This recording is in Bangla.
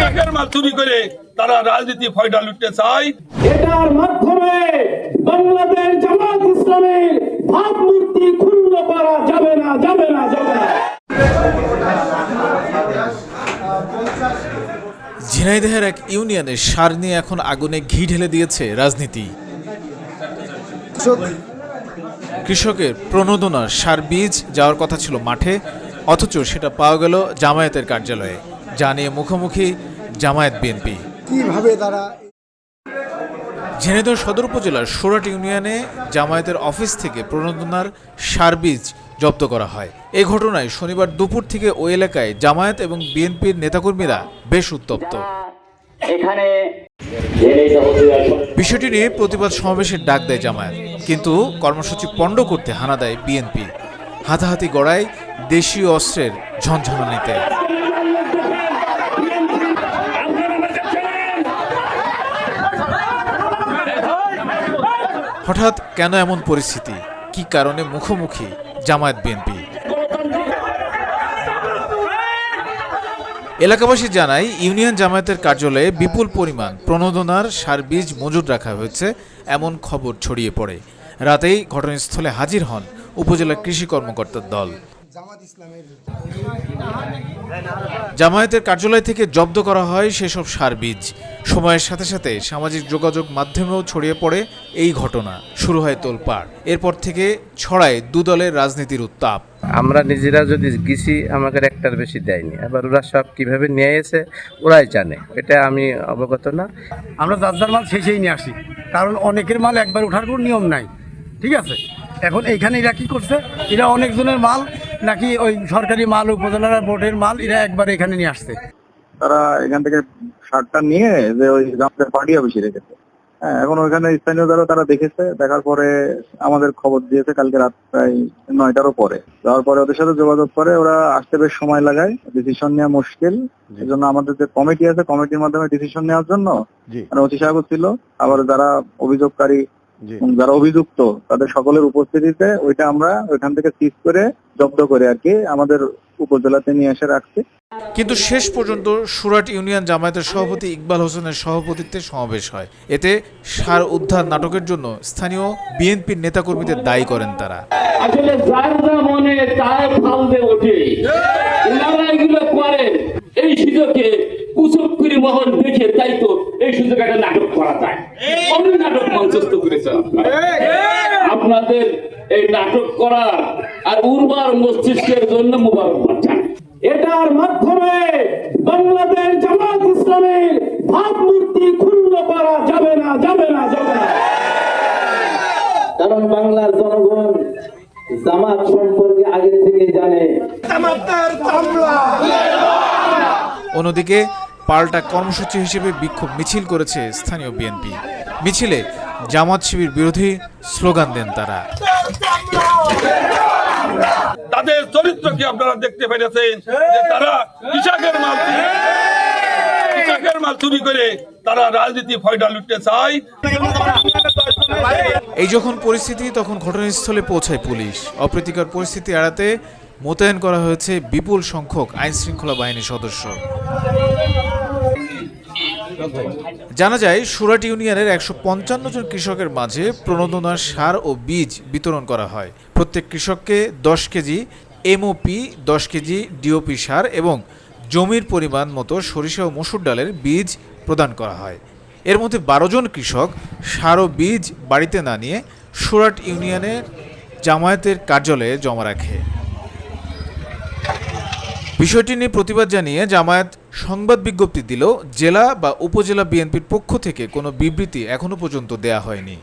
কৃষকের মাল চুরি করে তারা রাজনীতি ফয়দা লুটতে চায়। এটার মাধ্যমে বাংলাদেশ জামাত ইসলামের ভাবমূর্তি ক্ষুণ্ণ করা যাবে না যাবে না যাবে না। ঝিনাইদহের এক ইউনিয়নে সার নিয়ে এখন আগুনে ঘি ঢেলে দিয়েছে রাজনীতি। কৃষকের প্রণোদনার সার বীজ যাওয়ার কথা ছিল মাঠে অথচ সেটা পাওয়া গেল জামায়াতের কার্যালয়ে। যা নিয়ে মুখোমুখি জামায়াত বিএনপি। কীভাবে তারা ঝিনাইদহ সদর উপজেলার সোরাট ইউনিয়নে জামায়াতের অফিস থেকে প্রণোদনার সার বীজ জব্দ করা হয়। এ ঘটনায় শনিবার দুপুর থেকে ওই এলাকায় জামায়াত এবং বিএনপির নেতাকর্মীরা বেশ উত্তপ্ত। এখানে বিষয়টি নিয়ে প্রতিবাদ সমাবেশের ডাক দেয় জামায়াত কিন্তু কর্মসূচি পণ্ড করতে হানা দেয় বিএনপি। হাতাহাতি গড়ায় দেশীয় অস্ত্রের ঝনঝনানিতে হঠাৎ কেন এমন পরিস্থিতি? কি কারণে মুখোমুখি জামায়াত বিএনপি? এলাকাবাসী জানায়, ইউনিয়ন জামায়াতের কার্যালয়ে বিপুল পরিমাণ প্রণোদনার সার বীজ মজুদ রাখা হয়েছে, এমন খবর ছড়িয়ে পড়ে। রাতেই ঘটনাস্থলে হাজির হন উপজেলা কৃষি কর্মকর্তার দল। জামায়াতের কার্যালয় থেকে জব্দ করা হয় সেসব সার বীজ। সময়ের সাথে সাথে সামাজিক যোগাযোগ মাধ্যমেও ছড়িয়ে পড়ে এই ঘটনা। শুরু হয় তোলপাড়। এরপর থেকে ছড়ায় দুদলের রাজনীতির উত্তাপ। আমরা নিজেরা যদি গেছি আমাকে একটার বেশি দেয়নি। আবার ওরা সব কীভাবে নিয়ে এসে ওরাই জানে। এটা আমি অবগত না। আমরা যার মাল শেষেই নিয়ে আসি। কারণ অনেকের মাল একবার ওঠার কোনো নিয়ম নাই। ঠিক আছে? এখন এইখানে এরা কি করছে? এরা অনেকজনের মাল নাকি ওই সরকারি মাল উপজেলার বোর্ডের মাল এরা একবার এখানে নিয়ে আসছে? তারা এখান থেকে সারটা নিয়ে যে ওই আমাদের পার্টি অফিসে রেখেছে। হ্যাঁ এখন ওইখানে স্থানীয় যারা তারা দেখেছে দেখার পরে আমাদের খবর দিয়েছে কালকে রাত প্রায় নয়টারও পরে যাওয়ার পরে ওদের সাথে যোগাযোগ করে ওরা আসতে বেশ সময় লাগায় ডিসিশন নেওয়া মুশকিল। এই জন্য আমাদের যে কমিটি আছে কমিটির মাধ্যমে ডিসিশন নেওয়ার জন্য মানে অতি সাহেব ছিল। আবার যারা অভিযোগকারী যারা অভিযুক্ত তাদের সকলের উপস্থিতিতে ওইটা আমরা ওইখান থেকে সিজ করে জব্দ করে আর কি আমাদের উপজেলাতে নিয়ে এসে রাখছি। কিন্তু শেষ পর্যন্ত সুরাট ইউনিয়ন জামায়াতের সভাপতি ইকবাল হোসেনের সভাপতিত্বে সমাবেশ হয়। এতে সার উদ্ধার নাটকের জন্য স্থানীয় বিএনপির নেতাকর্মীদের দায়ী করেন তারা। আসলে যার যা মনে তার ফাল দিয়ে ওঠে। ওনারা এগুলো করেন এই সুযোগে মহল দেখে তাই তো এই সুযোগে একটা নাটক করা যায়। অনেক নাটক মঞ্চস্থ করেছেন আপনাদের এই নাটক করার আর উর্বর মস্তিষ্কের জন্য মুবারকবাদ জানাই এটার মাধ্যমে বাংলাদেশ জামাত ইসলামের ভাবমূর্তি ক্ষুণ্ণ করা যাবে না যাবে না যাবে না। কারণ বাংলার জনগণ জামাত সম্পর্কে আগে থেকে জানে। অন্যদিকে পাল্টা কর্মসূচি হিসেবে বিক্ষোভ মিছিল করেছে স্থানীয় বিএনপি। মিছিলে জামাত শিবির বিরোধী স্লোগান দেন তারা। তাদের চরিত্র কি আপনারা দেখতে পেরেছেন? যে তারা কৃষকের মাল কৃষকের মাল চুরি করে তারা রাজনীতি ফয়দা লুটতে চায়। এই যখন পরিস্থিতি তখন ঘটনাস্থলে পৌঁছায় পুলিশ। অপ্রীতিকর পরিস্থিতি এড়াতে মোতায়েন করা হয়েছে বিপুল সংখ্যক আইন শৃঙ্খলা বাহিনীর সদস্য। জানা যায়, সুরাট ইউনিয়নের একশো পঞ্চান্ন জন কৃষকের মাঝে প্রণোদনার সার ও বীজ বিতরণ করা হয়। প্রত্যেক কৃষককে দশ কেজি এমওপি, দশ কেজি ডিওপি সার এবং জমির পরিমাণ মতো সরিষা ও মসুর ডালের বীজ প্রদান করা হয়। এর মধ্যে বারো জন কৃষক সার ও বীজ বাড়িতে না নিয়ে সুরাট ইউনিয়নের জামায়াতের কার্যালয়ে জমা রাখে। বিষয়টি নিয়ে প্রতিবাদ জানিয়ে জামায়াত সংবাদ বিজ্ঞপ্তি দিল, জেলা বা উপজেলা বিএনপির পক্ষ থেকে কোনো বিবৃতি এখনও পর্যন্ত দেয়া হয়নি।